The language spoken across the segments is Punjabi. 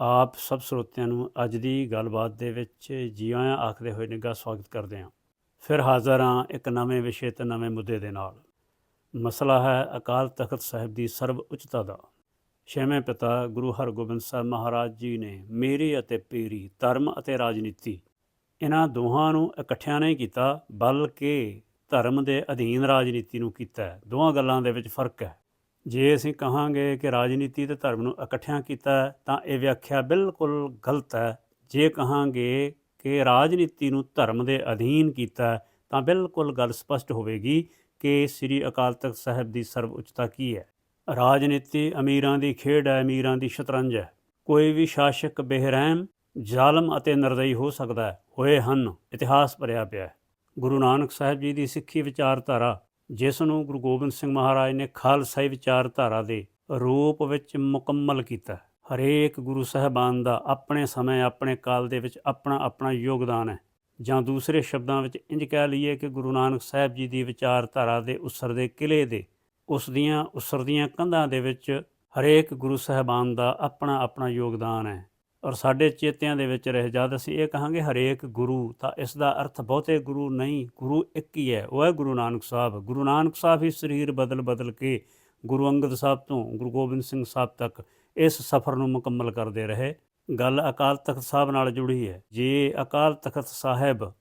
ਆਪ ਸਭ ਸਰੋਤਿਆਂ ਨੂੰ ਅੱਜ ਦੀ ਗੱਲਬਾਤ ਦੇ ਵਿੱਚ ਜੀ ਆਇਆਂ ਆਖਦੇ ਹੋਏ ਨਿੱਘਾ ਸਵਾਗਤ ਕਰਦੇ ਹਾਂ। ਫਿਰ ਹਾਜ਼ਰ ਹਾਂ ਇੱਕ ਨਵੇਂ ਵਿਸ਼ੇ ਤੇ ਨਵੇਂ ਮੁੱਦੇ ਦੇ ਨਾਲ। ਮਸਲਾ ਹੈ ਅਕਾਲ ਤਖਤ ਸਾਹਿਬ ਦੀ ਸਰਵ ਉੱਚਤਾ ਦਾ। ਛੇਵੇਂ ਪਿਤਾ ਗੁਰੂ ਹਰਗੋਬਿੰਦ ਸਾਹਿਬ ਮਹਾਰਾਜ ਜੀ ਨੇ ਮੇਰੀ ਅਤੇ ਪੀਰੀ ਧਰਮ ਅਤੇ ਰਾਜਨੀਤੀ ਇਹਨਾਂ ਦੋਹਾਂ ਨੂੰ ਇਕੱਠਿਆਂ ਨਹੀਂ ਕੀਤਾ, ਬਲਕਿ ਧਰਮ ਦੇ ਅਧੀਨ ਰਾਜਨੀਤੀ ਨੂੰ ਕੀਤਾ ਹੈ। ਦੋਹਾਂ ਗੱਲਾਂ ਦੇ ਵਿੱਚ ਫ਼ਰਕ ਹੈ। ਜੇ ਅਸੀਂ ਕਹਾਂਗੇ ਕਿ ਰਾਜਨੀਤੀ ਤੇ ਧਰਮ ਨੂੰ ਇਕੱਠਿਆਂ ਕੀਤਾ ਤਾਂ ਇਹ ਵਿਆਖਿਆ ਬਿਲਕੁਲ ਗਲਤ ਹੈ। ਜੇ ਕਹਾਂਗੇ ਕਿ ਰਾਜਨੀਤੀ ਨੂੰ ਧਰਮ ਦੇ ਅਧੀਨ ਕੀਤਾ ਤਾਂ ਬਿਲਕੁਲ ਗੱਲ ਸਪਸ਼ਟ ਹੋਵੇਗੀ ਕਿ ਸ੍ਰੀ ਅਕਾਲ ਤਖਤ ਸਾਹਿਬ ਦੀ ਸਰਵ ਉੱਚਤਾ ਕੀ ਹੈ। ਰਾਜਨੀਤੀ ਅਮੀਰਾਂ ਦੀ ਖੇਡ ਹੈ, ਅਮੀਰਾਂ ਦੀ ਸ਼ਤਰੰਜ ਹੈ। ਕੋਈ ਵੀ ਸ਼ਾਸਕ ਬੇਰਹਿਮ, ਜ਼ਾਲਮ ਅਤੇ ਨਿਰਦਈ ਹੋ ਸਕਦਾ ਹੈ। ਹੋਏ ਹਨ, ਇਤਿਹਾਸ ਭਰਿਆ ਪਿਆ ਹੈ। ਗੁਰੂ ਨਾਨਕ ਸਾਹਿਬ ਜੀ ਦੀ ਸਿੱਖੀ ਵਿਚਾਰਧਾਰਾ ਜਿਸ ਨੂੰ ਗੁਰੂ ਗੋਬਿੰਦ ਸਿੰਘ ਮਹਾਰਾਜ ਨੇ ਖਾਲਸਾਈ ਵਿਚਾਰਧਾਰਾ ਦੇ ਰੂਪ ਵਿੱਚ ਮੁਕੰਮਲ ਕੀਤਾ। ਹਰੇਕ ਗੁਰੂ ਸਾਹਿਬਾਨ ਦਾ ਆਪਣੇ ਸਮੇਂ, ਆਪਣੇ ਕਾਲ ਦੇ ਵਿੱਚ ਆਪਣਾ ਆਪਣਾ ਯੋਗਦਾਨ ਹੈ। ਜਾਂ ਦੂਸਰੇ ਸ਼ਬਦਾਂ ਵਿੱਚ ਇੰਜ ਕਹਿ ਲਈਏ ਕਿ ਗੁਰੂ ਨਾਨਕ ਸਾਹਿਬ ਜੀ ਦੀ ਵਿਚਾਰਧਾਰਾ ਦੇ ਉਸਰਦੇ ਕਿਲੇ ਦੇ, ਉਸ ਦੀਆਂ, ਉਸਰਦੀਆਂ ਕੰਧਾਂ ਦੇ ਵਿੱਚ ਹਰੇਕ ਗੁਰੂ ਸਾਹਿਬਾਨ ਦਾ ਆਪਣਾ ਆਪਣਾ ਯੋਗਦਾਨ ਹੈ। ਔਰ ਸਾਡੇ ਚੇਤਿਆਂ ਦੇ ਵਿੱਚ ਰਹੇ, ਜਦ ਅਸੀਂ ਇਹ ਕਹਾਂਗੇ ਹਰੇਕ ਗੁਰੂ, ਤਾਂ ਇਸ ਦਾ ਅਰਥ ਬਹੁਤੇ ਗੁਰੂ ਨਹੀਂ, ਗੁਰੂ ਇੱਕ ਹੀ ਹੈ, ਉਹ ਹੈ ਗੁਰੂ ਨਾਨਕ ਸਾਹਿਬ। ਗੁਰੂ ਨਾਨਕ ਸਾਹਿਬ ਹੀ ਸਰੀਰ ਬਦਲ ਬਦਲ ਕੇ ਗੁਰੂ ਅੰਗਦ ਸਾਹਿਬ ਤੋਂ ਗੁਰੂ ਗੋਬਿੰਦ ਸਿੰਘ ਸਾਹਿਬ ਤੱਕ ਇਸ ਸਫ਼ਰ ਨੂੰ ਮੁਕੰਮਲ ਕਰਦੇ ਰਹੇ। ਗੱਲ ਅਕਾਲ ਤਖਤ ਸਾਹਿਬ ਨਾਲ ਜੁੜੀ ਹੈ। ਜੇ ਅਕਾਲ ਤਖਤ ਸਾਹਿਬ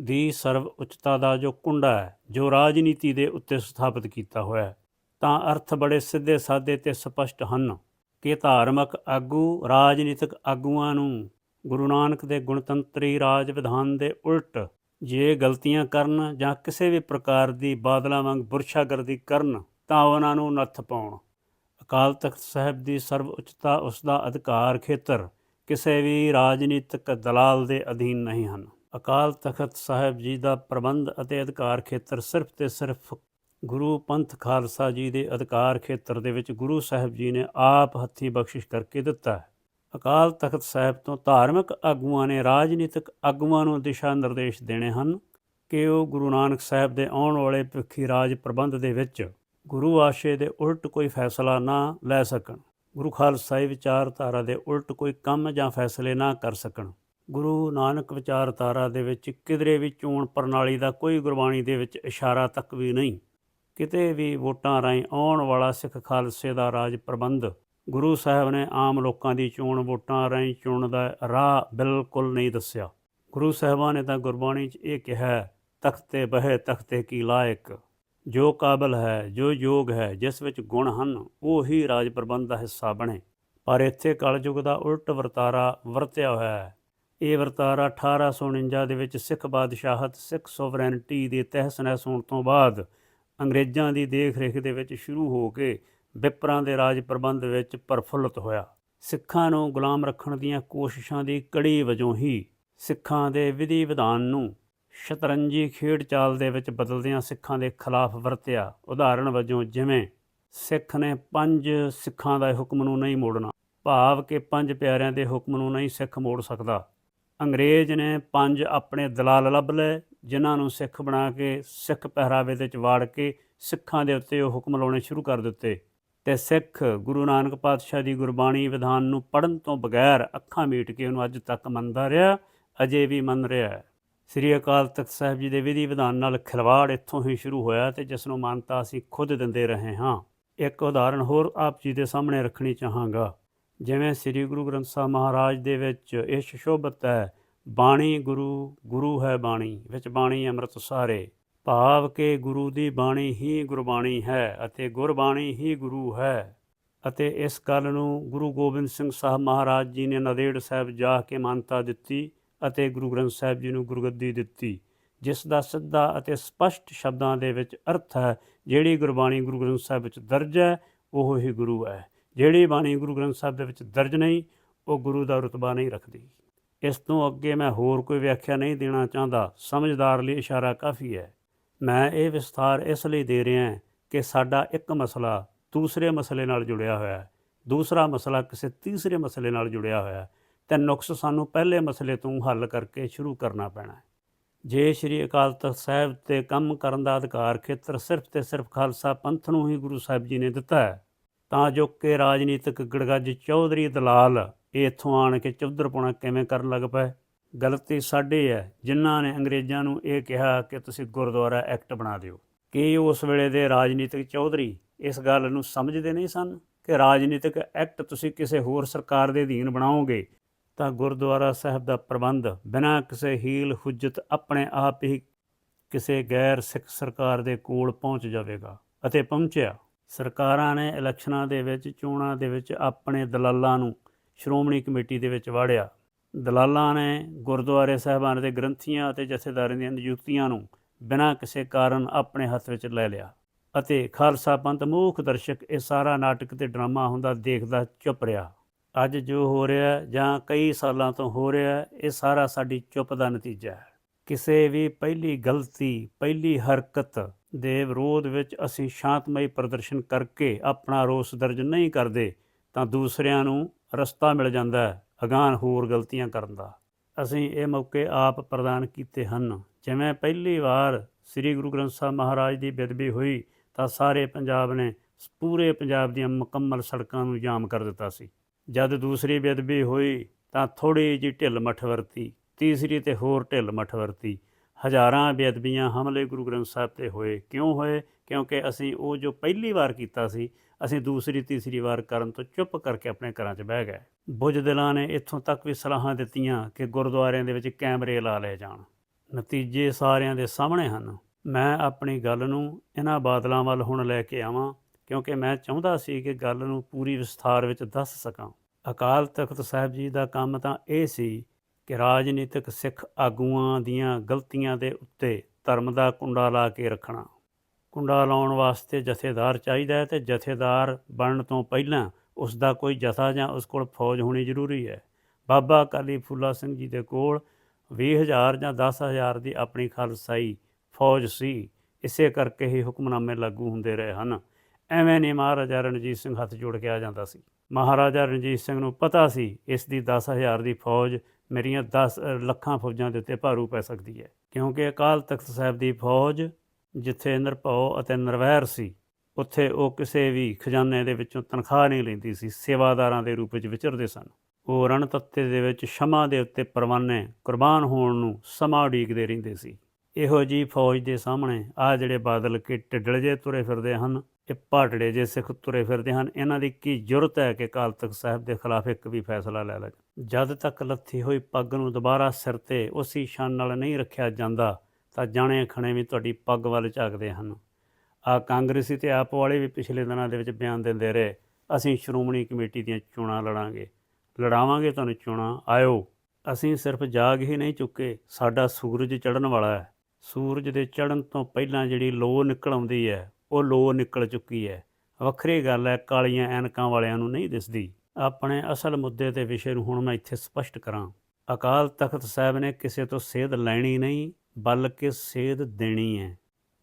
ਦੀ ਸਰਵ ਉੱਚਤਾ ਦਾ ਜੋ ਕੁੰਡਾ ਹੈ, ਜੋ ਰਾਜਨੀਤੀ ਦੇ ਉੱਤੇ ਸਥਾਪਿਤ ਕੀਤਾ ਹੋਇਆ ਹੈ, ਤਾਂ ਅਰਥ ਬੜੇ ਸਿੱਧੇ ਸਾਦੇ ਤੇ ਸਪਸ਼ਟ ਹਨ। ਕਿ ਧਾਰਮਿਕ ਆਗੂ ਰਾਜਨੀਤਿਕ ਆਗੂਆਂ ਨੂੰ ਗੁਰੂ ਨਾਨਕ ਦੇ ਗੁਣਤੰਤਰੀ ਰਾਜ ਵਿਧਾਨ ਦੇ ਉਲਟ ਜੇ ਗਲਤੀਆਂ ਕਰਨ ਜਾਂ ਕਿਸੇ ਵੀ ਪ੍ਰਕਾਰ ਦੀ ਬਾਦਲਾਂ ਵਾਂਗ ਬੁਰਸ਼ਾਗਰਦੀ ਕਰਨ ਤਾਂ ਉਹਨਾਂ ਨੂੰ ਨੱਥ ਪਾਉਣ। ਅਕਾਲ ਤਖਤ ਸਾਹਿਬ ਦੀ ਸਰਵ ਉੱਚਤਾ ਉਸ ਦਾ ਅਧਿਕਾਰ ਖੇਤਰ ਕਿਸੇ ਵੀ ਰਾਜਨੀਤਿਕ ਦਲਾਲ ਦੇ ਅਧੀਨ ਨਹੀਂ ਹਨ। ਅਕਾਲ ਤਖਤ ਸਾਹਿਬ ਜੀ ਦਾ ਪ੍ਰਬੰਧ ਅਤੇ ਅਧਿਕਾਰ ਖੇਤਰ ਸਿਰਫ ਤੇ ਸਿਰਫ ਗੁਰੂ ਪੰਥ ਖਾਲਸਾ ਜੀ ਦੇ ਅਧਿਕਾਰ ਖੇਤਰ ਦੇ ਵਿੱਚ ਗੁਰੂ ਸਾਹਿਬ ਜੀ ਨੇ ਆਪ ਹੱਥੀਂ ਬਖਸ਼ਿਸ਼ ਕਰਕੇ ਦਿੱਤਾ ਹੈ। ਅਕਾਲ ਤਖਤ ਸਾਹਿਬ ਤੋਂ ਧਾਰਮਿਕ ਆਗੂਆਂ ਨੇ ਰਾਜਨੀਤਿਕ ਆਗੂਆਂ ਨੂੰ ਦਿਸ਼ਾ ਨਿਰਦੇਸ਼ ਦੇਣੇ ਹਨ ਕਿ ਉਹ ਗੁਰੂ ਨਾਨਕ ਸਾਹਿਬ ਦੇ ਆਉਣ ਵਾਲੇ ਭਿੱਖੀ ਰਾਜ ਪ੍ਰਬੰਧ ਦੇ ਵਿੱਚ ਗੁਰੂ ਆਸ਼ੇ ਦੇ ਉਲਟ ਕੋਈ ਫੈਸਲਾ ਨਾ ਲੈ ਸਕਣ, ਗੁਰੂ ਖਾਲਸਾਈ ਵਿਚਾਰਧਾਰਾ ਦੇ ਉਲਟ ਕੋਈ ਕੰਮ ਜਾਂ ਫੈਸਲੇ ਨਾ ਕਰ ਸਕਣ, ਗੁਰੂ ਨਾਨਕ ਵਿਚਾਰਧਾਰਾ ਦੇ ਵਿੱਚ ਕਿਧਰੇ ਵੀ ਚੋਣ ਪ੍ਰਣਾਲੀ ਦਾ ਕੋਈ ਗੁਰਬਾਣੀ ਦੇ ਵਿੱਚ ਇਸ਼ਾਰਾ ਤੱਕ ਵੀ ਨਹੀਂ। ਕਿਤੇ ਵੀ ਵੋਟਾਂ ਰਾਹੀਂ ਆਉਣ ਵਾਲਾ ਸਿੱਖ ਖਾਲਸੇ ਦਾ ਰਾਜ ਪ੍ਰਬੰਧ, ਗੁਰੂ ਸਾਹਿਬ ਨੇ ਆਮ ਲੋਕਾਂ ਦੀ ਚੋਣ ਵੋਟਾਂ ਰਾਹੀਂ ਚੁਣਨ ਦਾ ਰਾਹ ਬਿਲਕੁਲ ਨਹੀਂ ਦੱਸਿਆ। ਗੁਰੂ ਸਾਹਿਬਾਨ ਨੇ ਤਾਂ ਗੁਰਬਾਣੀ 'ਚ ਇਹ ਕਿਹਾ, ਤਖਤੇ ਬਹਿ ਤਖਤੇ ਕੀ ਲਾਇਕ। ਜੋ ਕਾਬਲ ਹੈ, ਜੋ ਯੋਗ ਹੈ, ਜਿਸ ਵਿੱਚ ਗੁਣ ਹਨ, ਉਹ ਹੀ ਰਾਜ ਪ੍ਰਬੰਧ ਦਾ ਹਿੱਸਾ ਬਣੇ। ਪਰ ਇੱਥੇ ਕਲਯੁਗ ਦਾ ਉਲਟ ਵਰਤਾਰਾ ਵਰਤਿਆ ਹੋਇਆ ਹੈ। ਇਹ ਵਰਤਾਰਾ 1849 ਦੇ ਵਿੱਚ ਸਿੱਖ ਬਾਦਸ਼ਾਹਤ, ਸਿੱਖ ਸੋਵਰੈਨਿਟੀ ਦੇ ਤਹਿਸ ਨਹਿਸ ਹੋਣ ਤੋਂ ਬਾਅਦ ਅੰਗਰੇਜ਼ਾਂ ਦੀ ਦੇਖ-ਰੇਖ ਦੇ ਵਿੱਚ ਸ਼ੁਰੂ ਹੋ ਕੇ ਵਿਪਰਾਂ ਦੇ ਰਾਜ ਪ੍ਰਬੰਧ ਵਿੱਚ ਪਰਫੁੱਲਤ ਹੋਇਆ। ਸਿੱਖਾਂ ਨੂੰ ਗੁਲਾਮ ਰੱਖਣ ਦੀਆਂ ਕੋਸ਼ਿਸ਼ਾਂ ਦੀ ਕੜੀ ਵਜੋਂ ਹੀ ਸਿੱਖਾਂ ਦੇ ਵਿਧੀ ਵਿਧਾਨ ਨੂੰ ਸ਼ਤਰੰਜੀ ਖੇਡ ਚਾਲ ਦੇ ਵਿੱਚ ਬਦਲਦਿਆਂ ਸਿੱਖਾਂ ਦੇ ਖਿਲਾਫ ਵਰਤਿਆ। ਉਦਾਹਰਣ ਵਜੋਂ ਜਿਵੇਂ, ਸਿੱਖ ਨੇ ਪੰਜ ਸਿੱਖਾਂ ਦਾ ਹੁਕਮ ਨੂੰ ਨਹੀਂ ਮੋੜਨਾ, ਭਾਵ ਕਿ ਪੰਜ ਪਿਆਰਿਆਂ ਦੇ ਹੁਕਮ ਨੂੰ ਨਹੀਂ ਸਿੱਖ ਮੋੜ ਸਕਦਾ। ਅੰਗਰੇਜ਼ ਨੇ ਪੰਜ ਆਪਣੇ ਦਲਾਲ ਲੱਭ ਲਏ ਜਿਨ੍ਹਾਂ ਨੂੰ ਸਿੱਖ ਬਣਾ ਕੇ, ਸਿੱਖ ਪਹਿਰਾਵੇ ਦੇ ਵਿੱਚ ਵਾੜ ਕੇ ਸਿੱਖਾਂ ਦੇ ਉੱਤੇ ਉਹ ਹੁਕਮ ਲਾਉਣੇ ਸ਼ੁਰੂ ਕਰ ਦਿੱਤੇ। ਤੇ ਸਿੱਖ ਗੁਰੂ ਨਾਨਕ ਪਾਤਸ਼ਾਹ ਦੀ ਗੁਰਬਾਣੀ ਵਿਧਾਨ ਨੂੰ ਪੜਨ ਤੋਂ ਬਗੈਰ ਅੱਖਾਂ ਮੀਟ ਕੇ ਉਹਨੂੰ ਅੱਜ ਤੱਕ ਮੰਨਦਾ ਰਿਹਾ, ਅਜੇ ਵੀ ਮੰਨ ਰਿਹਾ ਹੈ। ਸ੍ਰੀ ਅਕਾਲ ਤਖਤ ਸਾਹਿਬ ਜੀ ਦੇ ਵਿਧੀ ਵਿਧਾਨ ਨਾਲ ਖਿਲਵਾੜ ਇੱਥੋਂ ਹੀ ਸ਼ੁਰੂ ਹੋਇਆ ਤੇ ਜਿਸ ਨੂੰ ਮਾਨਤਾ ਅਸੀਂ ਖੁਦ ਦਿੰਦੇ ਰਹੇ ਹਾਂ। ਇੱਕ ਉਦਾਹਰਣ ਹੋਰ ਆਪ ਜੀ ਦੇ ਸਾਹਮਣੇ ਰੱਖਣੀ ਚਾਹਾਂਗਾ। ਜਿਵੇਂ ਸ੍ਰੀ ਗੁਰੂ ਗ੍ਰੰਥ ਸਾਹਿਬ ਮਹਾਰਾਜ ਦੇ ਵਿੱਚ ਇਹ ਸ਼ੋਭਤ ਹੈ ਬਾਣੀ ਗੁਰੂ ਗੁਰੂ ਹੈ ਬਾਣੀ, ਵਿੱਚ ਬਾਣੀ ਅੰਮ੍ਰਿਤ ਸਾਰੇ। ਭਾਵ ਕਿ ਗੁਰੂ ਦੀ ਬਾਣੀ ਹੀ ਗੁਰਬਾਣੀ ਹੈ ਅਤੇ ਗੁਰਬਾਣੀ ਹੀ ਗੁਰੂ ਹੈ। ਅਤੇ ਇਸ ਗੱਲ ਨੂੰ ਗੁਰੂ ਗੋਬਿੰਦ ਸਿੰਘ ਸਾਹਿਬ ਮਹਾਰਾਜ ਜੀ ਨੇ ਨਦੇੜ ਸਾਹਿਬ ਜਾ ਕੇ ਮਾਨਤਾ ਦਿੱਤੀ ਅਤੇ ਗੁਰੂ ਗ੍ਰੰਥ ਸਾਹਿਬ ਜੀ ਨੂੰ ਗੁਰਗੱਦੀ ਦਿੱਤੀ, ਜਿਸ ਦਾ ਸਿੱਧਾ ਅਤੇ ਸਪਸ਼ਟ ਸ਼ਬਦਾਂ ਦੇ ਵਿੱਚ ਅਰਥ ਹੈ, ਜਿਹੜੀ ਗੁਰਬਾਣੀ ਗੁਰੂ ਗ੍ਰੰਥ ਸਾਹਿਬ ਵਿੱਚ ਦਰਜ ਹੈ, ਉਹ ਹੀ ਗੁਰੂ ਹੈ। ਜਿਹੜੀ ਬਾਣੀ ਗੁਰੂ ਗ੍ਰੰਥ ਸਾਹਿਬ ਦੇ ਵਿੱਚ ਦਰਜ ਨਹੀਂ, ਉਹ ਗੁਰੂ ਦਾ ਰਤਬਾ ਨਹੀਂ ਰੱਖਦੀ। ਇਸ ਤੋਂ ਅੱਗੇ ਮੈਂ ਹੋਰ ਕੋਈ ਵਿਆਖਿਆ ਨਹੀਂ ਦੇਣਾ ਚਾਹੁੰਦਾ। ਸਮਝਦਾਰ ਲਈ ਇਸ਼ਾਰਾ ਕਾਫੀ ਹੈ। ਮੈਂ ਇਹ ਵਿਸਥਾਰ ਇਸ ਲਈ ਦੇ ਰਿਹਾ ਹਾਂ ਕਿ ਸਾਡਾ ਇੱਕ ਮਸਲਾ ਦੂਸਰੇ ਮਸਲੇ ਨਾਲ ਜੁੜਿਆ ਹੋਇਆ ਹੈ। ਦੂਸਰਾ ਮਸਲਾ ਕਿਸੇ ਤੀਸਰੇ ਮਸਲੇ ਨਾਲ ਜੁੜਿਆ ਹੋਇਆ ਹੈ। ਤੇ ਨੁਕਸ ਸਾਨੂੰ ਪਹਿਲੇ ਮਸਲੇ ਤੋਂ ਹੱਲ ਕਰਕੇ ਸ਼ੁਰੂ ਕਰਨਾ ਪੈਣਾ ਹੈ। ਜੇ ਸ੍ਰੀ ਅਕਾਲ ਤਖਤ ਸਾਹਿਬ ਤੇ ਕੰਮ ਕਰਨ ਦਾ ਅਧਿਕਾਰ ਖੇਤਰ ਸਿਰਫ ਤੇ ਸਿਰਫ ਖਾਲਸਾ ਪੰਥ ਨੂੰ ਹੀ ਗੁਰੂ ਸਾਹਿਬ ਜੀ ਨੇ ਦਿੱਤਾ ਹੈ, ਤਾਂ ਜੋ ਕਿ ਰਾਜਨੀਤਿਕ ਗੜਗੱਜ ਚੌਧਰੀ ਦਲਾਲ ਇਹ ਇੱਥੋਂ ਆਣ ਕੇ ਚੌਧਰਪੁਣਾ ਕਿਵੇਂ ਕਰਨ ਲੱਗ ਪਏ? ਗਲਤੀ ਸਾਡੇ ਹੈ ਜਿਨ੍ਹਾਂ ਨੇ ਅੰਗਰੇਜ਼ਾਂ ਨੂੰ ਇਹ ਕਿਹਾ ਕਿ ਤੁਸੀਂ ਗੁਰਦੁਆਰਾ ਐਕਟ ਬਣਾ ਦਿਓ। ਕਿ ਉਸ ਵੇਲੇ ਦੇ ਰਾਜਨੀਤਿਕ ਚੌਧਰੀ ਇਸ ਗੱਲ ਨੂੰ ਸਮਝਦੇ ਨਹੀਂ ਸਨ ਕਿ ਰਾਜਨੀਤਿਕ ਐਕਟ ਤੁਸੀਂ ਕਿਸੇ ਹੋਰ ਸਰਕਾਰ ਦੇ ਅਧੀਨ ਬਣਾਓਗੇ? ਤਾਂ ਗੁਰਦੁਆਰਾ ਸਾਹਿਬ ਦਾ ਪ੍ਰਬੰਧ ਬਿਨਾਂ ਕਿਸੇ ਹੀਲ ਹੁਜਤ ਆਪਣੇ ਆਪ ਹੀ ਕਿਸੇ ਗੈਰ ਸਿੱਖ ਸਰਕਾਰ ਦੇ ਕੋਲ ਪਹੁੰਚ ਜਾਵੇਗਾ ਅਤੇ ਪਹੁੰਚਿਆ। ਸਰਕਾਰਾਂ ਨੇ ਇਲੈਕਸ਼ਨਾਂ ਦੇ ਵਿੱਚ, ਚੋਣਾਂ ਦੇ ਵਿੱਚ ਆਪਣੇ ਦਲਾਲਾਂ ਨੂੰ ਸ਼੍ਰੋਮਣੀ ਕਮੇਟੀ ਦੇ ਵਿੱਚ ਵਾੜਿਆ। ਦਲਾਲਾਂ ਨੇ ਗੁਰਦੁਆਰੇ ਸਾਹਿਬਾਨ ਦੇ ਗ੍ਰੰਥੀਆਂ ਅਤੇ ਜਥੇਦਾਰਾਂ ਦੀਆਂ ਨਿਯੁਕਤੀਆਂ ਨੂੰ ਬਿਨਾਂ ਕਿਸੇ ਕਾਰਨ ਆਪਣੇ ਹੱਥ ਵਿੱਚ ਲੈ ਲਿਆ ਅਤੇ ਖਾਲਸਾ ਪੰਥ ਮੂਖ ਦਰਸ਼ਕ ਇਹ ਸਾਰਾ ਨਾਟਕ ਤੇ ਡਰਾਮਾ ਹੁੰਦਾ ਦੇਖਦਾ ਚੁੱਪ ਰਿਹਾ। ਅੱਜ ਜੋ ਹੋ ਰਿਹਾ ਜਾਂ ਕਈ ਸਾਲਾਂ ਤੋਂ ਹੋ ਰਿਹਾ ਇਹ ਸਾਰਾ ਸਾਡੀ ਚੁੱਪ ਦਾ ਨਤੀਜਾ ਹੈ। ਕਿਸੇ ਵੀ ਪਹਿਲੀ ਗਲਤੀ, ਪਹਿਲੀ ਹਰਕਤ ਦੇ ਵਿਰੋਧ ਵਿੱਚ ਅਸੀਂ ਸ਼ਾਂਤਮਈ ਪ੍ਰਦਰਸ਼ਨ ਕਰਕੇ ਆਪਣਾ ਰੋਸ ਦਰਜ ਨਹੀਂ ਕਰਦੇ ਤਾਂ ਦੂਸਰਿਆਂ ਨੂੰ ਰਸਤਾ ਮਿਲ ਜਾਂਦਾ ਹੈ, ਅਗਾਂਹ ਹੋਰ ਗਲਤੀਆਂ ਕਰਨ ਦਾ। ਅਸੀਂ ਇਹ ਮੌਕੇ ਆਪ ਪ੍ਰਦਾਨ ਕੀਤੇ ਹਨ। ਜਿਵੇਂ ਪਹਿਲੀ ਵਾਰ ਸ੍ਰੀ ਗੁਰੂ ਗ੍ਰੰਥ ਸਾਹਿਬ ਮਹਾਰਾਜ ਦੀ ਬੇਦਬੀ ਹੋਈ, ਤਾਂ ਸਾਰੇ ਪੰਜਾਬ ਨੇ ਪੂਰੇ ਪੰਜਾਬ ਦੀਆਂ ਮੁਕੰਮਲ ਸੜਕਾਂ ਨੂੰ ਜਾਮ ਕਰ ਦਿੱਤਾ ਸੀ। ਜਦ ਦੂਸਰੀ ਬੇਦਬੀ ਹੋਈ, ਤਾਂ ਥੋੜੀ ਜਿਹੀ ਢਿੱਲ ਮੱਠ ਵਰਤੀ, ਤੀਸਰੀ ਤੇ ਹੋਰ ਢਿੱਲ ਮੱਠ ਵਰਤੀ। ਹਜ਼ਾਰਾਂ ਬੇਅਦਬੀਆਂ ਹਮਲੇ ਗੁਰੂ ਗ੍ਰੰਥ ਸਾਹਿਬ ਤੇ ਹੋਏ। ਕਿਉਂ ਹੋਏ? ਕਿਉਂਕਿ ਅਸੀਂ ਉਹ ਜੋ ਪਹਿਲੀ ਵਾਰ ਕੀਤਾ ਸੀ, ਅਸੀਂ ਦੂਸਰੀ, ਤੀਸਰੀ ਵਾਰ ਕਰਨ ਤੋਂ ਚੁੱਪ ਕਰਕੇ ਆਪਣੇ ਘਰਾਂ 'ਚ ਬਹਿ ਗਏ। ਬੁੱਝਦਿਲਾਂ ਨੇ ਇੱਥੋਂ ਤੱਕ ਵੀ ਸਲਾਹਾਂ ਦਿੱਤੀਆਂ ਕਿ ਗੁਰਦੁਆਰਿਆਂ ਦੇ ਵਿੱਚ ਕੈਮਰੇ ਲਾ ਲਏ ਜਾਣ। ਨਤੀਜੇ ਸਾਰਿਆਂ ਦੇ ਸਾਹਮਣੇ ਹਨ। ਮੈਂ ਆਪਣੀ ਗੱਲ ਨੂੰ ਇਹਨਾਂ ਬਾਦਲਾਂ ਵੱਲ ਹੁਣ ਲੈ ਕੇ ਆਵਾਂ, ਕਿਉਂਕਿ ਮੈਂ ਚਾਹੁੰਦਾ ਸੀ ਕਿ ਗੱਲ ਨੂੰ ਪੂਰੀ ਵਿਸਥਾਰ ਵਿੱਚ ਦੱਸ ਸਕਾਂ। ਅਕਾਲ ਤਖਤ ਸਾਹਿਬ ਜੀ ਦਾ ਕੰਮ ਤਾਂ ਇਹ ਸੀ ਕਿ ਰਾਜਨੀਤਿਕ ਸਿੱਖ ਆਗੂਆਂ ਦੀਆਂ ਗਲਤੀਆਂ ਦੇ ਉੱਤੇ ਧਰਮ ਦਾ ਕੁੰਡਾ ਲਾ ਕੇ ਰੱਖਣਾ। ਕੁੰਡਾ ਲਾਉਣ ਵਾਸਤੇ ਜਥੇਦਾਰ ਚਾਹੀਦਾ ਹੈ ਤੇ ਜਥੇਦਾਰ ਬਣਨ ਤੋਂ ਪਹਿਲਾਂ ਉਸ ਦਾ ਕੋਈ ਜਥਾ ਜਾਂ ਉਸ ਕੋਲ ਫੌਜ ਹੋਣੀ ਜ਼ਰੂਰੀ ਹੈ। ਬਾਬਾ ਕਾਲੀ ਫੂਲਾ ਸਿੰਘ ਜੀ ਦੇ ਕੋਲ 20000 ਜਾਂ 10000 ਦੀ ਆਪਣੀ ਖਾਲਸਾਈ ਫੌਜ ਸੀ। ਇਸੇ ਕਰਕੇ ਹੀ ਹੁਕਮਨਾਮੇ ਲਾਗੂ ਹੁੰਦੇ ਰਹੇ ਹਨ। ਐਵੇਂ ਨਹੀਂ ਮਹਾਰਾਜਾ ਰਣਜੀਤ ਸਿੰਘ ਹੱਥ ਜੋੜ ਕੇ ਆ ਜਾਂਦਾ ਸੀ। ਮਹਾਰਾਜਾ ਰਣਜੀਤ ਸਿੰਘ ਨੂੰ ਪਤਾ ਸੀ ਇਸ ਦੀ 10000 ਦੀ ਫੌਜ ਮੇਰੀਆਂ 10 ਲੱਖਾਂ ਫੌਜਾਂ ਦੇ ਉੱਤੇ ਭਾਰੂ ਪੈ ਸਕਦੀ ਹੈ। ਕਿਉਂਕਿ ਅਕਾਲ ਤਖਤ ਸਾਹਿਬ ਦੀ ਫੌਜ ਜਿੱਥੇ ਨਿਰਭਉ ਅਤੇ ਨਿਰਵੈਰ ਸੀ, ਉੱਥੇ ਉਹ ਕਿਸੇ ਵੀ ਖਜ਼ਾਨੇ ਦੇ ਵਿੱਚੋਂ ਤਨਖਾਹ ਨਹੀਂ ਲੈਂਦੀ ਸੀ, ਸੇਵਾਦਾਰਾਂ ਦੇ ਰੂਪ ਵਿੱਚ ਵਿਚਰਦੇ ਸਨ। ਉਹ ਰਣਤੱਤੇ ਦੇ ਵਿੱਚ ਸ਼ਮਾ ਦੇ ਉੱਤੇ ਪਰਵਾਨੇ ਕੁਰਬਾਨ ਹੋਣ ਨੂੰ ਸਮਾਂ ਉਡੀਕਦੇ ਰਹਿੰਦੇ ਸੀ। ਇਹੋ ਜੀ ਫੌਜ ਦੇ ਸਾਹਮਣੇ ਆ ਜਿਹੜੇ ਬਾਦਲ ਕੇ ਢਿੱਡਲ ਜੇ ਤੁਰੇ ਫਿਰਦੇ ਹਨ, ਇਹ ਪਾਟੜੇ ਜੇ ਸਿੱਖ ਤੁਰੇ ਫਿਰਦੇ ਹਨ, ਇਹਨਾਂ ਦੀ ਕੀ ਜ਼ਰੂਰਤ ਹੈ ਕਿ ਅਕਾਲ ਤਖਤ ਸਾਹਿਬ ਦੇ ਖਿਲਾਫ ਇੱਕ ਵੀ ਫੈਸਲਾ ਲੈ ਲੈਣ ਜਦ ਤੱਕ ਲੱਥੀ ਹੋਈ ਪੱਗ ਨੂੰ ਦੁਬਾਰਾ ਸਿਰ ਤੇ ਉਸੇ ਸ਼ਾਨ ਨਾਲ ਨਹੀਂ ਰੱਖਿਆ ਜਾਂਦਾ, ਤਾਂ ਜਾਣੇ ਖਣੇ ਵੀ ਤੁਹਾਡੀ ਪੱਗ ਵੱਲ ਝਾਕਦੇ ਹਨ। ਆ ਕਾਂਗਰਸੀ ਤੇ ਆਪ ਵਾਲੇ ਵੀ ਪਿਛਲੇ ਦਿਨਾਂ ਦੇ ਵਿੱਚ ਬਿਆਨ ਦਿੰਦੇ ਰਹੇ, ਅਸੀਂ ਸ਼੍ਰੋਮਣੀ ਕਮੇਟੀ ਦੀਆਂ ਚੋਣਾਂ ਲੜਾਂਗੇ। ਲੜਾਵਾਂਗੇ ਤੁਹਾਨੂੰ ਚੋਣਾਂ, ਆਇਓ। ਅਸੀਂ ਸਿਰਫ ਜਾਗ ਹੀ ਨਹੀਂ ਚੁੱਕੇ, ਸਾਡਾ ਸੂਰਜ ਚੜ੍ਹਨ ਵਾਲਾ ਹੈ। ਸੂਰਜ ਦੇ ਚੜ੍ਹਨ ਤੋਂ ਪਹਿਲਾਂ ਜਿਹੜੀ ਲੋ ਨਿਕਲ ਆਉਂਦੀ ਹੈ, ਉਹ ਲੋ ਨਿਕਲ ਚੁੱਕੀ ਹੈ। ਵੱਖਰੀ ਗੱਲ ਹੈ, ਕਾਲੀਆਂ ਐਨਕਾਂ ਵਾਲਿਆਂ ਨੂੰ ਨਹੀਂ ਦਿਸਦੀ। ਆਪਣੇ ਅਸਲ ਮੁੱਦੇ ਤੇ ਵਿਸ਼ੇ ਨੂੰ ਹੁਣ ਮੈਂ ਇੱਥੇ ਸਪਸ਼ਟ ਕਰਾਂ। ਅਕਾਲ ਤਖਤ ਸਾਹਿਬ ਨੇ ਕਿਸੇ ਤੋਂ ਸੇਧ ਲੈਣੀ ਨਹੀਂ, ਬਲਕਿ ਸੇਧ ਦੇਣੀ ਹੈ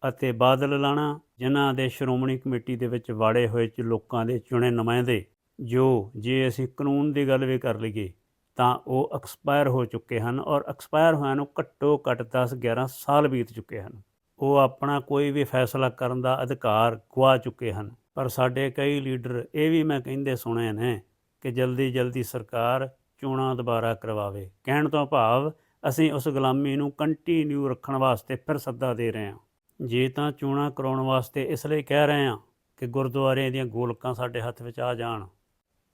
ਅਤੇ ਬਾਦਲ ਲਾਣਾ, ਜਿਨ੍ਹਾਂ ਦੇ ਸ਼੍ਰੋਮਣੀ ਕਮੇਟੀ ਦੇ ਵਿੱਚ ਵਾੜੇ ਹੋਏ ਚ ਲੋਕਾਂ ਦੇ ਚੁਣੇ ਨੁਮਾਇੰਦੇ, ਜੋ ਜੇ ਅਸੀਂ ਕਾਨੂੰਨ ਦੀ ਗੱਲ ਵੀ ਕਰ ਲਈਏ ਤਾਂ ਉਹ ਐਕਸਪਾਇਰ ਹੋ ਚੁੱਕੇ ਹਨ ਔਰ ਐਕਸਪਾਇਰ ਹੋਇਆਂ ਨੂੰ ਘੱਟੋ ਘੱਟ 10 11 ਸਾਲ ਬੀਤ ਚੁੱਕੇ ਹਨ। ਉਹ ਆਪਣਾ ਕੋਈ ਵੀ ਫੈਸਲਾ ਕਰਨ ਦਾ ਅਧਿਕਾਰ ਗਵਾ ਚੁੱਕੇ ਹਨ। ਪਰ ਸਾਡੇ ਕਈ ਲੀਡਰ ਇਹ ਵੀ ਮੈਂ ਕਹਿੰਦੇ ਸੁਣੇ ਨੇ ਕਿ ਜਲਦੀ ਜਲਦੀ ਸਰਕਾਰ ਚੋਣਾਂ ਦੁਬਾਰਾ ਕਰਵਾਵੇ। ਕਹਿਣ ਤੋਂ ਭਾਵ ਅਸੀਂ ਉਸ ਗੁਲਾਮੀ ਨੂੰ ਕੰਟੀਨਿਊ ਰੱਖਣ ਵਾਸਤੇ ਫਿਰ ਸੱਦਾ ਦੇ ਰਹੇ ਹਾਂ। ਜੇ ਤਾਂ ਚੋਣਾਂ ਕਰਾਉਣ ਵਾਸਤੇ ਇਸ ਲਈ ਕਹਿ ਰਹੇ ਹਾਂ ਕਿ ਗੁਰਦੁਆਰਿਆਂ ਦੀਆਂ ਗੋਲਕਾਂ ਸਾਡੇ ਹੱਥ ਵਿੱਚ ਆ ਜਾਣ।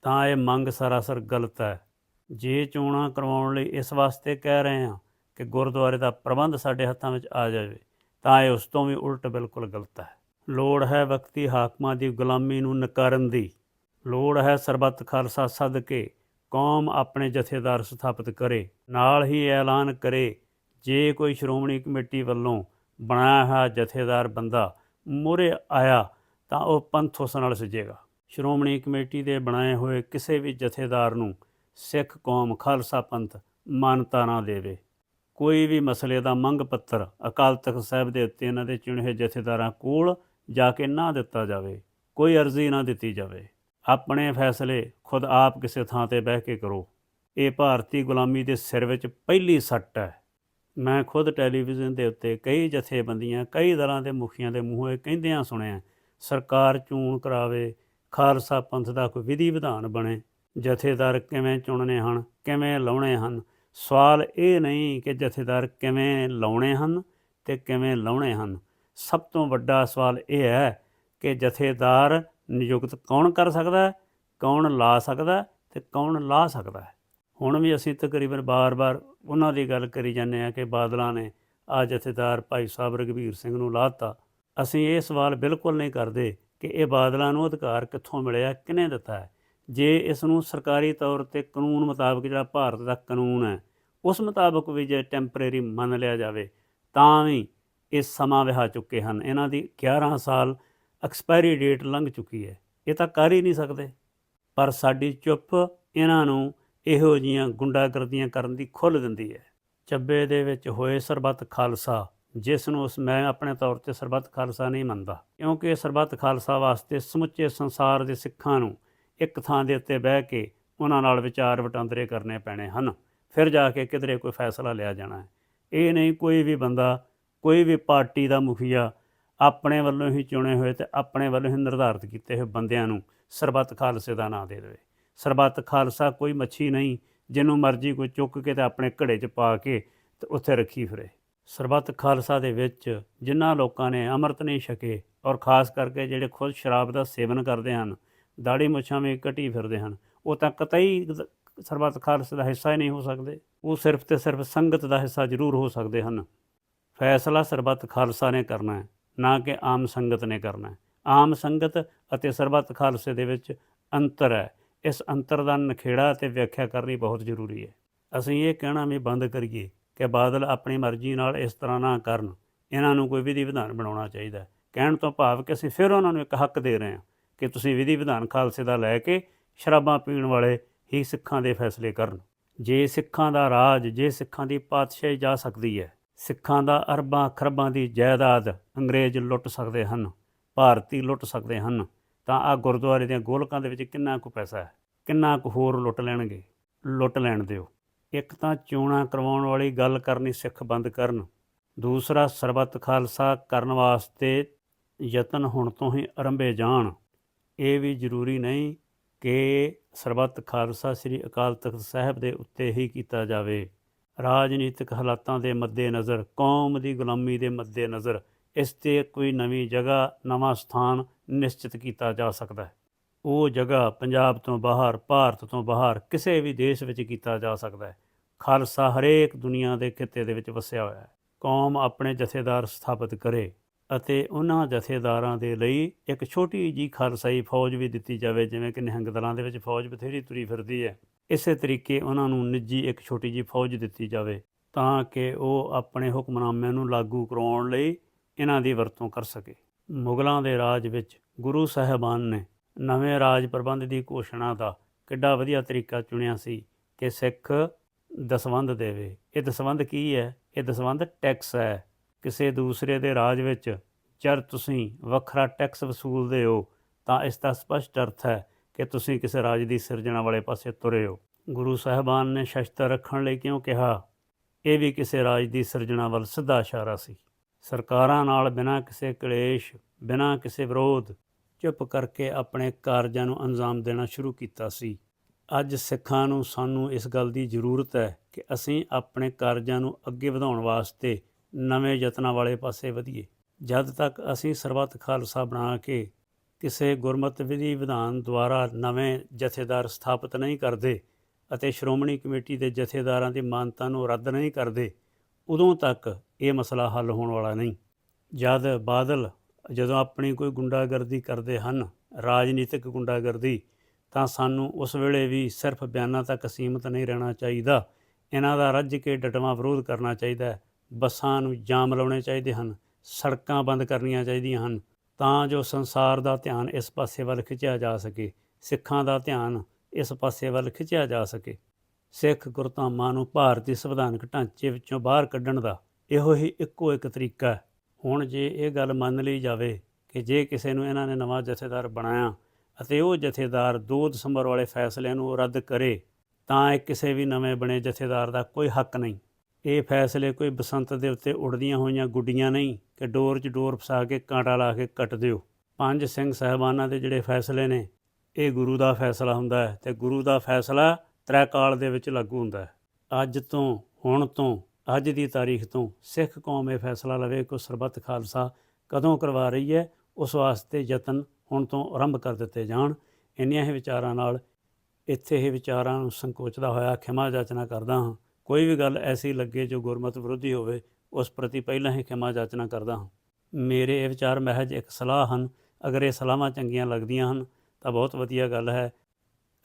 ਤਾਂ ਇਹ ਮੰਗ ਸਰਾਸਰ ਗਲਤ ਹੈ। ਜੇ ਚੋਣਾਂ ਕਰਵਾਉਣ ਲਈ ਇਸ ਵਾਸਤੇ ਕਹਿ ਰਹੇ ਹਾਂ ਕਿ ਗੁਰਦੁਆਰੇ ਦਾ ਪ੍ਰਬੰਧ ਸਾਡੇ ਹੱਥਾਂ ਵਿੱਚ ਆ ਜਾਵੇ, ਤਾਂ ਇਹ ਉਸ ਤੋਂ ਵੀ ਉਲਟ ਬਿਲਕੁਲ ਗਲਤ ਹੈ। ਲੋੜ ਹੈ ਵਕਤੀ ਹਾਕਮਾਂ ਦੀ ਗੁਲਾਮੀ ਨੂੰ ਨਕਾਰਨ ਦੀ। ਲੋੜ ਹੈ ਸਰਬੱਤ ਖਾਲਸਾ ਸੱਦ ਕੇ ਕੌਮ ਆਪਣੇ ਜਥੇਦਾਰ ਸਥਾਪਿਤ ਕਰੇ, ਨਾਲ ਹੀ ਐਲਾਨ ਕਰੇ। ਜੇ ਕੋਈ ਸ਼੍ਰੋਮਣੀ ਕਮੇਟੀ ਵੱਲੋਂ ਬਣਾਇਆ ਹੋਇਆ ਜਥੇਦਾਰ ਬੰਦਾ ਮੂਹਰੇ ਆਇਆ, ਤਾਂ ਉਹ ਪੰਥ ਉਸ ਨਾਲ ਸਜੇਗਾ। ਸ਼੍ਰੋਮਣੀ ਕਮੇਟੀ ਦੇ ਬਣਾਏ ਹੋਏ ਕਿਸੇ ਵੀ ਜਥੇਦਾਰ ਨੂੰ ਸਿੱਖ ਕੌਮ ਖਾਲਸਾ ਪੰਥ ਮਾਨਤਾ ਨਾ ਦੇਵੇ। ਕੋਈ ਵੀ ਮਸਲੇ ਦਾ ਮੰਗ ਪੱਤਰ ਅਕਾਲ ਤਖਤ ਸਾਹਿਬ ਦੇ ਉੱਤੇ ਇਹਨਾਂ ਦੇ ਚੁਣੇ ਜਥੇਦਾਰਾਂ ਕੋਲ ਜਾ ਕੇ ਨਾ ਦਿੱਤਾ ਜਾਵੇ, ਕੋਈ ਅਰਜ਼ੀ ਨਾ ਦਿੱਤੀ ਜਾਵੇ। ਆਪਣੇ ਫੈਸਲੇ ਖੁਦ ਆਪ ਕਿਸੇ ਥਾਂ ਤੇ ਬਹਿ ਕੇ ਕਰੋ। ਇਹ ਭਾਰਤੀ ਗੁਲਾਮੀ ਦੇ ਸਿਰ ਵਿੱਚ ਪਹਿਲੀ ਸੱਟ ਹੈ। ਮੈਂ ਖੁਦ ਟੈਲੀਵਿਜ਼ਨ ਦੇ ਉੱਤੇ ਕਈ ਜਥੇਬੰਦੀਆਂ, ਕਈ ਦਲਾਂ ਦੇ ਮੁਖੀਆਂ ਦੇ ਮੂੰਹੋਂ ਇਹ ਕਹਿੰਦਿਆਂ ਸੁਣਿਆ, ਸਰਕਾਰ ਚੋਣ ਕਰਾਵੇ, ਖਾਲਸਾ ਪੰਥ ਦਾ ਕੋਈ ਵਿਧੀ ਵਿਧਾਨ ਬਣੇ। ਜਥੇਦਾਰ ਕਿਵੇਂ ਚੁਣਨੇ ਹਨ, ਕਿਵੇਂ ਲਾਉਣੇ ਹਨ? ਸਵਾਲ ਇਹ ਨਹੀਂ ਕਿ ਜਥੇਦਾਰ ਕਿਵੇਂ ਲਾਉਣੇ ਹਨ ਤੇ ਕਿਵੇਂ ਲਾਉਣੇ ਹਨ। ਸਭ ਤੋਂ ਵੱਡਾ ਸਵਾਲ ਇਹ ਹੈ ਕਿ ਜਥੇਦਾਰ ਨਿਯੁਕਤ ਕੌਣ ਕਰ ਸਕਦਾ ਹੈ, ਕੌਣ ਲਾ ਸਕਦਾ ਹੈ ਤੇ ਕੌਣ ਲਾ ਸਕਦਾ ਹੈ। ਹੁਣ ਵੀ ਅਸੀਂ ਤਕਰੀਬਨ ਬਾਰ-ਬਾਰ ਉਹਨਾਂ ਦੀ ਗੱਲ ਕਰੀ ਜਾਂਦੇ ਆ ਕਿ ਬਾਦਲਾਂ ਨੇ ਆ ਜਥੇਦਾਰ ਭਾਈ ਸਾਹਿਬ ਰਘਬੀਰ ਸਿੰਘ ਨੂੰ ਲਾਤਾ ਅਸੀਂ ਇਹ ਸਵਾਲ ਬਿਲਕੁਲ ਨਹੀਂ ਕਰਦੇ ਕਿ ਇਹ ਬਾਦਲਾਂ ਨੂੰ ਅਧਿਕਾਰ ਕਿੱਥੋਂ ਮਿਲਿਆ, ਕਿਹਨੇ ਦਿੱਤਾ ਹੈ? ਜੇ ਇਸ ਨੂੰ ਸਰਕਾਰੀ ਤੌਰ ਤੇ ਕਾਨੂੰਨ ਮੁਤਾਬਕ ਜਿਹੜਾ ਭਾਰਤ ਦਾ ਕਾਨੂੰਨ ਹੈ, ਉਸ ਮੁਤਾਬਕ ਵੀ ਜੇ ਟੈਂਪਰੇਰੀ ਮੰਨ ਲਿਆ ਜਾਵੇ, ਤਾਂ ਵੀ ਇਹ ਸਮਾਂ ਵਿਹਾ ਚੁੱਕੇ ਹਨ। ਇਹਨਾਂ ਦੀ 11 ਸਾਲ ਐਕਸਪਾਇਰੀ ਡੇਟ ਲੰਘ ਚੁੱਕੀ ਹੈ। ਇਹ ਤਾਂ ਕਰ ਹੀ ਨਹੀਂ ਸਕਦੇ। ਪਰ ਸਾਡੀ ਚੁੱਪ ਇਹਨਾਂ ਨੂੰ ਇਹੋ ਜੀਆਂ ਗੁੰਡਾਗਰਦੀਆਂ ਕਰਨ ਦੀ ਖੁੱਲ੍ਹ ਦਿੰਦੀ ਹੈ। ਚੱਬੇ ਦੇ ਵਿੱਚ ਹੋਏ ਸਰਬੱਤ ਖਾਲਸਾ, ਜਿਸ ਨੂੰ ਉਸ ਮੈਂ ਆਪਣੇ ਤੌਰ ਤੇ ਸਰਬੱਤ ਖਾਲਸਾ ਨਹੀਂ ਮੰਨਦਾ, ਕਿਉਂਕਿ ਇਹ ਸਰਬੱਤ ਖਾਲਸਾ ਵਾਸਤੇ ਸਮੁੱਚੇ ਸੰਸਾਰ ਦੇ ਸਿੱਖਾਂ ਨੂੰ ਇੱਕ ਥਾਂ ਦੇ ਉੱਤੇ ਬਹਿ ਕੇ ਉਹਨਾਂ ਨਾਲ ਵਿਚਾਰ ਵਟਾਂਦਰੇ ਕਰਨੇ ਪੈਣੇ ਹਨ। ਫਿਰ ਜਾ ਕੇ ਕਿਧਰੇ ਕੋਈ ਫੈਸਲਾ ਲਿਆ ਜਾਣਾ ਹੈ। ਇਹ ਨਹੀਂ ਕੋਈ ਵੀ ਬੰਦਾ, ਕੋਈ ਵੀ ਪਾਰਟੀ ਦਾ ਮੁਖੀਆ ਆਪਣੇ ਵੱਲੋਂ ਹੀ ਚੁਣੇ ਹੋਏ ਤੇ ਆਪਣੇ ਵੱਲੋਂ ਹੀ ਨਿਰਧਾਰਿਤ ਕੀਤੇ ਹੋਏ ਬੰਦਿਆਂ ਨੂੰ ਸਰਬੱਤ ਖਾਲਸੇ ਦਾ ਨਾਂ ਦੇ ਦੇਵੇ। ਸਰਬੱਤ ਖਾਲਸਾ ਕੋਈ ਮੱਛੀ ਨਹੀਂ, ਜਿਹਨੂੰ ਮਰਜ਼ੀ ਕੋਈ ਚੁੱਕ ਕੇ ਤੇ ਆਪਣੇ ਘੜੇ 'ਚ ਪਾ ਕੇ ਤੇ ਉੱਥੇ ਰੱਖੀ ਫਿਰੇ। ਸਰਬੱਤ ਖਾਲਸਾ ਦੇ ਵਿੱਚ ਜਿਨ੍ਹਾਂ ਲੋਕਾਂ ਨੇ ਅੰਮ੍ਰਿਤ ਨਹੀਂ ਛਕੇ ਔਰ ਖਾਸ ਕਰਕੇ ਜਿਹੜੇ ਖੁਦ ਸ਼ਰਾਬ ਦਾ ਸੇਵਨ ਕਰਦੇ ਹਨ ਦਾੜੀ ਮੁੱਛਾਂ ਵਿੱਚ ਕਟੀ ਫਿਰਦੇ ਹਨ। ਉਹ ਤਾਂ ਕਤਈ ਸਰਬੱਤ ਖਾਲਸੇ ਦਾ ਹਿੱਸਾ ਹੀ ਨਹੀਂ ਹੋ ਸਕਦੇ। ਉਹ ਸਿਰਫ ਤੇ ਸਿਰਫ ਸੰਗਤ ਦਾ ਹਿੱਸਾ ਜ਼ਰੂਰ ਹੋ ਸਕਦੇ ਹਨ। ਫੈਸਲਾ ਸਰਬੱਤ ਖਾਲਸਾ ਨੇ ਕਰਨਾ ਹੈ, ਨਾ ਕਿ ਆਮ ਸੰਗਤ ਨੇ ਕਰਨਾ ਹੈ। ਆਮ ਸੰਗਤ ਅਤੇ ਸਰਬੱਤ ਖਾਲਸੇ ਦੇ ਵਿੱਚ ਅੰਤਰ ਹੈ। ਇਸ ਅੰਤਰ ਦਾ ਨਖੇੜਾ ਤੇ ਵਿਆਖਿਆ ਕਰਨੀ ਬਹੁਤ ਜ਼ਰੂਰੀ ਹੈ। ਅਸੀਂ ਇਹ ਕਹਿਣਾ ਵੀ ਬੰਦ ਕਰੀਏ ਕਿ ਬਾਦਲ ਆਪਣੀ ਮਰਜ਼ੀ ਨਾਲ ਇਸ ਤਰ੍ਹਾਂ ਨਾ ਕਰਨ। ਇਹਨਾਂ ਨੂੰ ਕੋਈ ਵਿਧੀ ਵਿਧਾਨ ਬਣਾਉਣਾ ਚਾਹੀਦਾ ਕਹਿਣ ਤੋਂ ਭਾਵ ਕਿ ਅਸੀਂ ਫਿਰ ਉਹਨਾਂ ਨੂੰ ਇੱਕ ਹੱਕ ਦੇ ਰਹੇ ਹਾਂ। ਕਿ ਤੁਸੀਂ ਵਿਧੀ ਵਿਧਾਨ ਖਾਲਸੇ ਦਾ ਲੈ ਕੇ ਸ਼ਰਾਬਾਂ ਪੀਣ ਵਾਲੇ ਹੀ ਸਿੱਖਾਂ ਦੇ ਫੈਸਲੇ ਕਰਨ। ਜੇ ਸਿੱਖਾਂ ਦਾ ਰਾਜ, ਜੇ ਸਿੱਖਾਂ ਦੀ ਪਾਤਸ਼ਾਹੀ ਜਾ ਸਕਦੀ ਹੈ, ਸਿੱਖਾਂ ਦਾ ਅਰਬਾਂ ਖਰਬਾਂ ਦੀ ਜਾਇਦਾਦ ਅੰਗਰੇਜ਼ ਲੁੱਟ ਸਕਦੇ ਹਨ, ਭਾਰਤੀ ਲੁੱਟ ਸਕਦੇ ਹਨ, ਤਾਂ ਆ ਗੁਰਦੁਆਰੇ ਦੀਆਂ ਗੋਲਕਾਂ ਦੇ ਵਿੱਚ ਕਿੰਨਾ ਕੁ ਪੈਸਾ ਹੈ? ਕਿੰਨਾ ਕੁ ਹੋਰ ਲੁੱਟ ਲੈਣਗੇ? ਲੁੱਟ ਲੈਣ ਦਿਓ। ਇੱਕ ਤਾਂ ਚੋਣਾਂ ਕਰਵਾਉਣ ਵਾਲੀ ਗੱਲ ਕਰਨੀ ਸਿੱਖ ਬੰਦ ਕਰਨ। ਦੂਸਰਾ, ਸਰਬੱਤ ਖਾਲਸਾ ਕਰਨ ਵਾਸਤੇ ਯਤਨ ਹੁਣ ਤੋਂ ਹੀ ਆਰੰਭੇ ਜਾਣ। ਇਹ ਵੀ ਜ਼ਰੂਰੀ ਨਹੀਂ ਕਿ ਸਰਬੱਤ ਖਾਲਸਾ ਸ੍ਰੀ ਅਕਾਲ ਤਖਤ ਸਾਹਿਬ ਦੇ ਉੱਤੇ ਹੀ ਕੀਤਾ ਜਾਵੇ। ਰਾਜਨੀਤਿਕ ਹਾਲਾਤਾਂ ਦੇ ਮੱਦੇਨਜ਼ਰ, ਕੌਮ ਦੀ ਗੁਲਾਮੀ ਦੇ ਮੱਦੇਨਜ਼ਰ, ਇਸ ਤੇ ਕੋਈ ਨਵੀਂ ਜਗ੍ਹਾ, ਨਵਾਂ ਸਥਾਨ ਨਿਸ਼ਚਿਤ ਕੀਤਾ ਜਾ ਸਕਦਾ ਹੈ। ਉਹ ਜਗ੍ਹਾ ਪੰਜਾਬ ਤੋਂ ਬਾਹਰ, ਭਾਰਤ ਤੋਂ ਬਾਹਰ, ਕਿਸੇ ਵੀ ਦੇਸ਼ ਵਿੱਚ ਕੀਤਾ ਜਾ ਸਕਦਾ ਹੈ। ਖਾਲਸਾ ਹਰੇਕ ਦੁਨੀਆ ਦੇ ਖਿੱਤੇ ਦੇ ਵਿੱਚ ਵਸਿਆ ਹੋਇਆ ਹੈ। ਕੌਮ ਆਪਣੇ ਜਥੇਦਾਰ ਸਥਾਪਿਤ ਕਰੇ। ਅਤੇ ਉਹਨਾਂ ਜਥੇਦਾਰਾਂ ਦੇ ਲਈ ਇੱਕ ਛੋਟੀ ਜੀ ਖਾਲਸਾਈ ਫੌਜ ਵੀ ਦਿੱਤੀ ਜਾਵੇ, ਜਿਵੇਂ ਕਿ ਨਿਹੰਗ ਦਲਾਂ ਦੇ ਵਿੱਚ ਫੌਜ ਬਥੇਰੀ ਤੁਰੀ ਫਿਰਦੀ ਹੈ। ਇਸੇ ਤਰੀਕੇ ਉਹਨਾਂ ਨੂੰ ਨਿੱਜੀ ਇੱਕ ਛੋਟੀ ਜੀ ਫੌਜ ਦਿੱਤੀ ਜਾਵੇ, ਤਾਂ ਕਿ ਉਹ ਆਪਣੇ ਹੁਕਮਨਾਮਿਆਂ ਨੂੰ ਲਾਗੂ ਕਰਾਉਣ ਲਈ ਇਹਨਾਂ ਦੀ ਵਰਤੋਂ ਕਰ ਸਕੇ। ਮੁਗਲਾਂ ਦੇ ਰਾਜ ਵਿੱਚ ਗੁਰੂ ਸਾਹਿਬਾਨ ਨੇ ਨਵੇਂ ਰਾਜ ਪ੍ਰਬੰਧ ਦੀ ਘੋਸ਼ਣਾ ਦਾ ਕਿੱਡਾ ਵਧੀਆ ਤਰੀਕਾ ਚੁਣਿਆ ਸੀ ਕਿ ਸਿੱਖ ਦਸਵੰਧ ਦੇਵੇ। ਇਹ ਦਸਵੰਧ ਕੀ ਹੈ? ਇਹ ਦਸਵੰਧ ਟੈਕਸ ਹੈ। ਕਿਸੇ ਦੂਸਰੇ ਦੇ ਰਾਜ ਵਿੱਚ ਜਦ ਤੁਸੀਂ ਵੱਖਰਾ ਟੈਕਸ ਵਸੂਲਦੇ ਹੋ ਤਾਂ ਇਸ ਦਾ ਸਪਸ਼ਟ ਅਰਥ ਹੈ ਕਿ ਤੁਸੀਂ ਕਿਸੇ ਰਾਜ ਦੀ ਸਿਰਜਣਾ ਵਾਲੇ ਪਾਸੇ ਤੁਰੇ ਹੋ। ਗੁਰੂ ਸਾਹਿਬਾਨ ਨੇ ਸ਼ਸਤਰ ਰੱਖਣ ਲਈ ਕਿਉਂ ਕਿਹਾ? ਇਹ ਵੀ ਕਿਸੇ ਰਾਜ ਦੀ ਸਿਰਜਣਾ ਵੱਲ ਸਿੱਧਾ ਇਸ਼ਾਰਾ ਸੀ। ਸਰਕਾਰਾਂ ਨਾਲ ਬਿਨਾਂ ਕਿਸੇ ਕਲੇਸ਼, ਬਿਨਾਂ ਕਿਸੇ ਵਿਰੋਧ ਚੁੱਪ ਕਰਕੇ ਆਪਣੇ ਕਾਰਜਾਂ ਨੂੰ ਅੰਜਾਮ ਦੇਣਾ ਸ਼ੁਰੂ ਕੀਤਾ ਸੀ। ਅੱਜ ਸਿੱਖਾਂ ਨੂੰ ਸਾਨੂੰ ਇਸ ਗੱਲ ਦੀ ਜ਼ਰੂਰਤ ਹੈ ਕਿ ਅਸੀਂ ਆਪਣੇ ਕਾਰਜਾਂ ਨੂੰ ਅੱਗੇ ਵਧਾਉਣ ਵਾਸਤੇ ਨਵੇਂ ਯਤਨਾਂ ਵਾਲੇ ਪਾਸੇ ਵਧੀਏ। ਜਦ ਤੱਕ ਅਸੀਂ ਸਰਬੱਤ ਖਾਲਸਾ ਬਣਾ ਕੇ ਕਿਸੇ ਗੁਰਮਤਿ ਵਿਧੀ ਵਿਧਾਨ ਦੁਆਰਾ ਨਵੇਂ ਜਥੇਦਾਰ ਸਥਾਪਿਤ ਨਹੀਂ ਕਰਦੇ ਅਤੇ ਸ਼੍ਰੋਮਣੀ ਕਮੇਟੀ ਦੇ ਜਥੇਦਾਰਾਂ ਦੀ ਮਾਨਤਾ ਨੂੰ ਰੱਦ ਨਹੀਂ ਕਰਦੇ, ਉਦੋਂ ਤੱਕ ਇਹ ਮਸਲਾ ਹੱਲ ਹੋਣ ਵਾਲਾ ਨਹੀਂ। ਜਦ ਬਾਦਲ ਜਦੋਂ ਆਪਣੀ ਕੋਈ ਗੁੰਡਾਗਰਦੀ ਕਰਦੇ ਹਨ, ਰਾਜਨੀਤਿਕ ਗੁੰਡਾਗਰਦੀ, ਤਾਂ ਸਾਨੂੰ ਉਸ ਵੇਲੇ ਵੀ ਸਿਰਫ ਬਿਆਨਾਂ ਤੱਕ ਸੀਮਤ ਨਹੀਂ ਰਹਿਣਾ ਚਾਹੀਦਾ। ਇਹਨਾਂ ਦਾ ਰੱਜ ਕੇ ਡਟਵਾਂ ਵਿਰੋਧ ਕਰਨਾ ਚਾਹੀਦਾ ਹੈ। ਬੱਸਾਂ ਨੂੰ ਜਾਮ ਲਾਉਣੇ ਚਾਹੀਦੇ ਹਨ, ਸੜਕਾਂ ਬੰਦ ਕਰਨੀਆਂ ਚਾਹੀਦੀਆਂ ਹਨ, ਤਾਂ ਜੋ ਸੰਸਾਰ ਦਾ ਧਿਆਨ ਇਸ ਪਾਸੇ ਵੱਲ ਖਿੱਚਿਆ ਜਾ ਸਕੇ, ਸਿੱਖਾਂ ਦਾ ਧਿਆਨ ਇਸ ਪਾਸੇ ਵੱਲ ਖਿੱਚਿਆ ਜਾ ਸਕੇ। ਸਿੱਖ ਗੁਰਧਾਮਾਂ ਨੂੰ ਭਾਰਤੀ ਸੰਵਿਧਾਨਕ ਢਾਂਚੇ ਵਿੱਚੋਂ ਬਾਹਰ ਕੱਢਣ ਦਾ ਇਹੋ ਹੀ ਇੱਕੋ ਇੱਕ ਤਰੀਕਾ ਹੈ। ਹੁਣ ਜੇ ਇਹ ਗੱਲ ਮੰਨ ਲਈ ਜਾਵੇ ਕਿ ਜੇ ਕਿਸੇ ਨੂੰ ਇਹਨਾਂ ਨੇ ਨਵਾਂ ਜਥੇਦਾਰ ਬਣਾਇਆ ਅਤੇ ਉਹ ਜਥੇਦਾਰ 2 ਦਸੰਬਰ ਵਾਲੇ ਫੈਸਲਿਆਂ ਨੂੰ ਰੱਦ ਕਰੇ, ਤਾਂ ਇਹ ਕਿਸੇ ਵੀ ਨਵੇਂ ਬਣੇ ਜਥੇਦਾਰ ਦਾ ਕੋਈ ਹੱਕ ਨਹੀਂ। ਇਹ ਫੈਸਲੇ ਕੋਈ ਬਸੰਤ ਦੇ ਉੱਤੇ ਉੜਦੀਆਂ ਹੋਈਆਂ ਗੁੱਡੀਆਂ ਨਹੀਂ ਕਿ ਡੋਰ 'ਚ ਡੋਰ ਫਸਾ ਕੇ ਕਾਂਟਾ ਲਾ ਕੇ ਕੱਟ ਦਿਓ। ਪੰਜ ਸਿੰਘ ਸਾਹਿਬਾਨਾਂ ਦੇ ਜਿਹੜੇ ਫੈਸਲੇ ਨੇ, ਇਹ ਗੁਰੂ ਦਾ ਫੈਸਲਾ ਹੁੰਦਾ ਹੈ ਤੇ ਗੁਰੂ ਦਾ ਫੈਸਲਾ ਤ੍ਰੈ ਕਾਲ ਦੇ ਵਿੱਚ ਲਾਗੂ ਹੁੰਦਾ ਹੈ। ਅੱਜ ਤੋਂ, ਹੁਣ ਤੋਂ, ਅੱਜ ਦੀ ਤਾਰੀਖ ਤੋਂ ਸਿੱਖ ਕੌਮ ਇਹ ਫੈਸਲਾ ਲਵੇ ਕਿ ਸਰਬੱਤ ਖਾਲਸਾ ਕਦੋਂ ਕਰਵਾ ਰਹੀ ਹੈ, ਉਸ ਵਾਸਤੇ ਯਤਨ ਹੁਣ ਤੋਂ ਆਰੰਭ ਕਰ ਦਿੱਤੇ ਜਾਣ। ਇੰਨੀਆਂ ਹੀ ਵਿਚਾਰਾਂ ਨਾਲ ਇੱਥੇ ਹੀ ਵਿਚਾਰਾਂ ਨੂੰ ਸੰਕੋਚਦਾ ਹੋਇਆ ਖਿਮਾ ਜਾਚਨਾ ਕਰਦਾ ਹਾਂ। ਕੋਈ ਵੀ ਗੱਲ ਐਸੀ ਲੱਗੇ ਜੋ ਗੁਰਮਤ ਵਿਰੋਧੀ ਹੋਵੇ, ਉਸ ਪ੍ਰਤੀ ਪਹਿਲਾਂ ਹੀ ਖਿਮਾ ਜਾਚਨਾ ਕਰਦਾ ਹਾਂ। ਮੇਰੇ ਇਹ ਵਿਚਾਰ ਮਹਿਜ ਇੱਕ ਸਲਾਹ ਹਨ। ਅਗਰ ਇਹ ਸਲਾਹਾਂ ਚੰਗੀਆਂ ਲੱਗਦੀਆਂ ਹਨ, ਤਾਂ ਬਹੁਤ ਵਧੀਆ ਗੱਲ ਹੈ।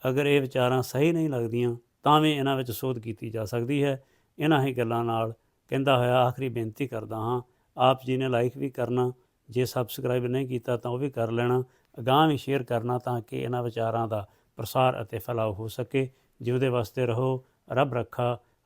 ਅਗਰ ਇਹ ਵਿਚਾਰਾਂ ਸਹੀ ਨਹੀਂ ਲੱਗਦੀਆਂ, ਤਾਂ ਵੀ ਇਹਨਾਂ ਵਿੱਚ ਸੋਧ ਕੀਤੀ ਜਾ ਸਕਦੀ ਹੈ। ਇਹਨਾਂ ਹੀ ਗੱਲਾਂ ਨਾਲ ਕਹਿੰਦਾ ਹੋਇਆ ਆਖਰੀ ਬੇਨਤੀ ਕਰਦਾ ਹਾਂ, ਆਪ ਜੀ ਨੇ ਲਾਈਕ ਵੀ ਕਰਨਾ, ਜੇ ਸਬਸਕ੍ਰਾਈਬ ਨਹੀਂ ਕੀਤਾ ਤਾਂ ਉਹ ਵੀ ਕਰ ਲੈਣਾ, ਅਗਾਂਹ ਵੀ ਸ਼ੇਅਰ ਕਰਨਾ ਤਾਂ ਕਿ ਇਹਨਾਂ ਵਿਚਾਰਾਂ ਦਾ ਪ੍ਰਸਾਰ ਅਤੇ ਫੈਲਾਅ ਹੋ ਸਕੇ। ਜਿਉਦੇ ਵਾਸਤੇ ਰਹੋ, ਰੱਬ ਰੱਖਾ।